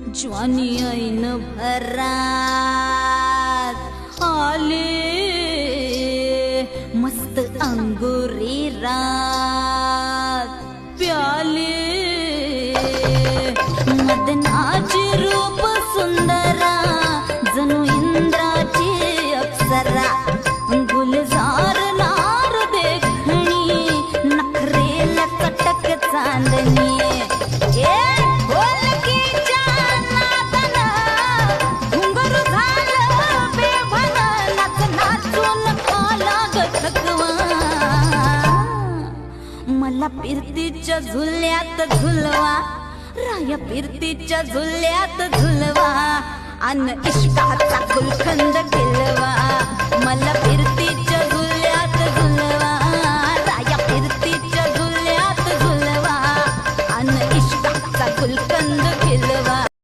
ज्वानी ऐन भरात आले. मस्त अंगुरी रात प्याले. मदनाची रूप सुंदरा जणू इंद्राची अप्सरा. गुलजार नार देखणी नखरेला कटक चांदणी. मला पिरतीच्या झुल्यात झुलवा. राया पिरतीच्या झुल्यात झुलवा. अन इष्टाचा गुलखंद केलवा. मला फिरतीच्या झुल्यात झुलवा. राया फिरतीच्या झुल्यात झुलवा. अन इष्टाचा गुलखंद